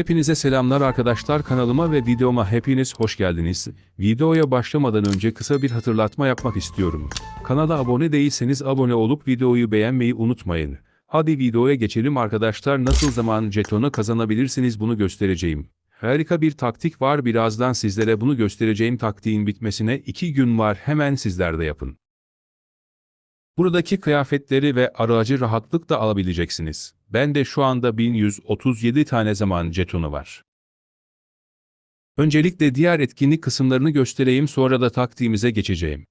Hepinize selamlar arkadaşlar kanalıma ve videoma hepiniz hoş geldiniz. Videoya başlamadan önce kısa bir hatırlatma yapmak istiyorum. Kanala abone değilseniz abone olup videoyu beğenmeyi unutmayın. Hadi videoya geçelim arkadaşlar nasıl zaman jetonu kazanabilirsiniz bunu göstereceğim. Harika bir taktik var birazdan sizlere bunu göstereceğim taktiğin bitmesine 2 gün var hemen sizler de yapın. Buradaki kıyafetleri ve aracı rahatlıkla alabileceksiniz. Ben de şu anda 1137 tane zaman jetonu var. Öncelikle diğer etkinlik kısımlarını göstereyim sonra da taktiğimize geçeceğim.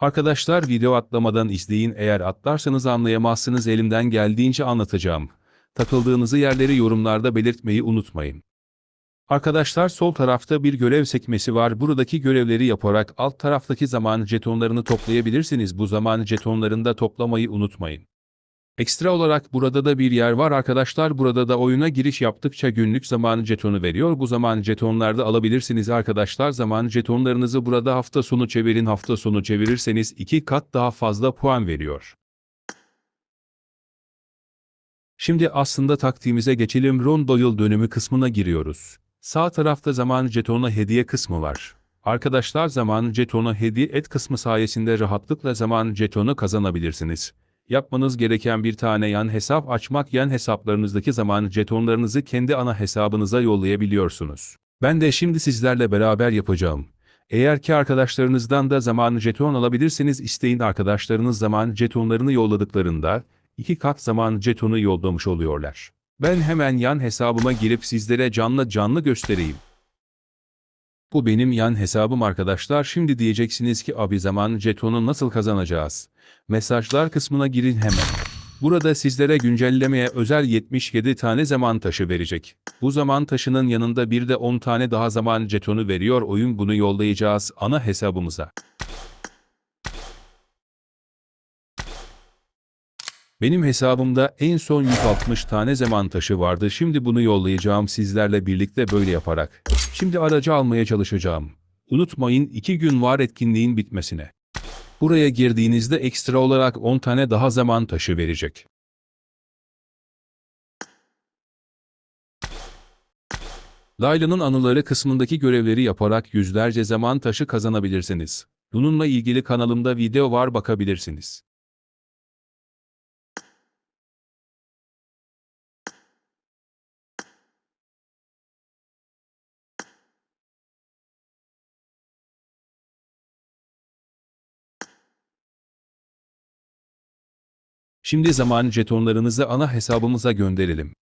Arkadaşlar video atlamadan izleyin eğer atlarsanız anlayamazsınız elimden geldiğince anlatacağım. Takıldığınızı yerleri yorumlarda belirtmeyi unutmayın. Arkadaşlar sol tarafta bir görev sekmesi var. Buradaki görevleri yaparak alt taraftaki zaman jetonlarını toplayabilirsiniz. Bu zaman jetonlarını da toplamayı unutmayın. Ekstra olarak burada da bir yer var arkadaşlar. Burada da oyuna giriş yaptıkça günlük zaman jetonu veriyor. Bu zaman jetonlarda alabilirsiniz arkadaşlar. Zaman jetonlarınızı burada hafta sonu çevirin. Hafta sonu çevirirseniz iki kat daha fazla puan veriyor. Şimdi aslında taktiğimize geçelim. Rondo yıl dönümü kısmına giriyoruz. Sağ tarafta zaman jetonu hediye kısmı var. Arkadaşlar zaman jetonu hediye et kısmı sayesinde rahatlıkla zaman jetonu kazanabilirsiniz. Yapmanız gereken bir tane yan hesap açmak yan hesaplarınızdaki zaman jetonlarınızı kendi ana hesabınıza yollayabiliyorsunuz. Ben de şimdi sizlerle beraber yapacağım. Eğer ki arkadaşlarınızdan da zaman jeton alabilirseniz isteyin arkadaşlarınız zaman jetonlarını yolladıklarında iki kat zaman jetonu yollamış oluyorlar. Ben hemen yan hesabıma girip sizlere canlı canlı göstereyim. Bu benim yan hesabım arkadaşlar. Şimdi diyeceksiniz ki abi zaman jetonu nasıl kazanacağız? Mesajlar kısmına girin hemen. Burada sizlere güncellemeye özel 77 tane zaman taşı verecek. Bu zaman taşının yanında bir de 10 tane daha zaman jetonu veriyor oyun bunu yollayacağız ana hesabımıza. Benim hesabımda en son 160 tane zaman taşı vardı. Şimdi bunu yollayacağım sizlerle birlikte böyle yaparak. Şimdi aracı almaya çalışacağım. Unutmayın 2 gün var etkinliğin bitmesine. Buraya girdiğinizde ekstra olarak 10 tane daha zaman taşı verecek. Layla'nın anıları kısmındaki görevleri yaparak yüzlerce zaman taşı kazanabilirsiniz. Bununla ilgili kanalımda video var bakabilirsiniz. Şimdi zaman jetonlarınızı ana hesabımıza gönderelim.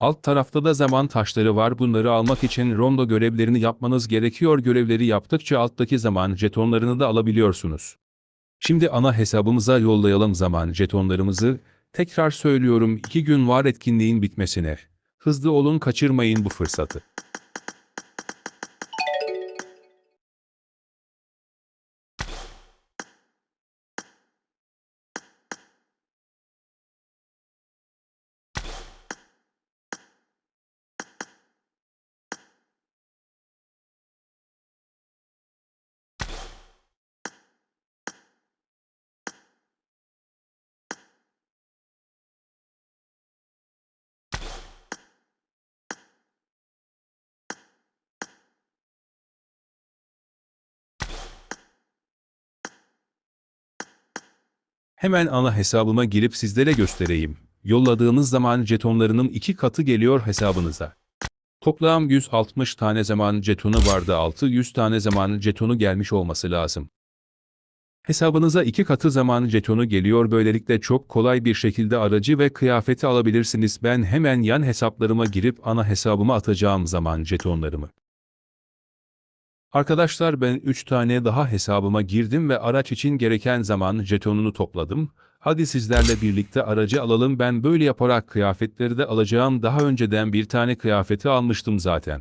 Alt tarafta da zaman taşları var. Bunları almak için rondo görevlerini yapmanız gerekiyor. Görevleri yaptıkça alttaki zaman jetonlarını da alabiliyorsunuz. Şimdi ana hesabımıza yollayalım zaman jetonlarımızı. Tekrar söylüyorum 2 gün var etkinliğin bitmesine. Hızlı olun kaçırmayın bu fırsatı. Hemen ana hesabıma girip sizlere göstereyim. Yolladığınız zaman jetonlarının iki katı geliyor hesabınıza. Toplam 160 tane zaman jetonu vardı 600 tane zaman jetonu gelmiş olması lazım. Hesabınıza iki katı zaman jetonu geliyor böylelikle çok kolay bir şekilde aracı ve kıyafeti alabilirsiniz. Ben hemen yan hesaplarıma girip ana hesabıma atacağım zaman jetonlarımı. Arkadaşlar ben 3 tane daha hesabıma girdim ve araç için gereken zaman jetonunu topladım. Hadi sizlerle birlikte aracı alalım ben böyle yaparak kıyafetleri de alacağım daha önceden bir tane kıyafeti almıştım zaten.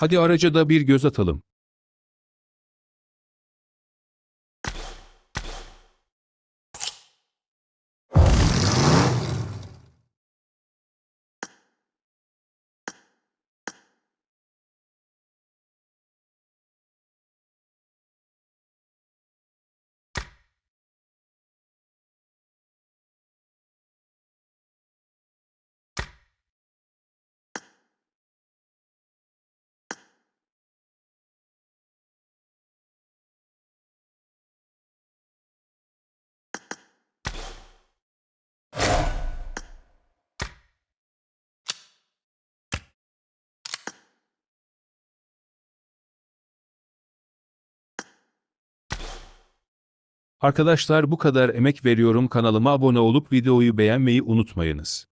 Hadi araca da bir göz atalım. Arkadaşlar bu kadar emek veriyorum kanalıma abone olup videoyu beğenmeyi unutmayınız.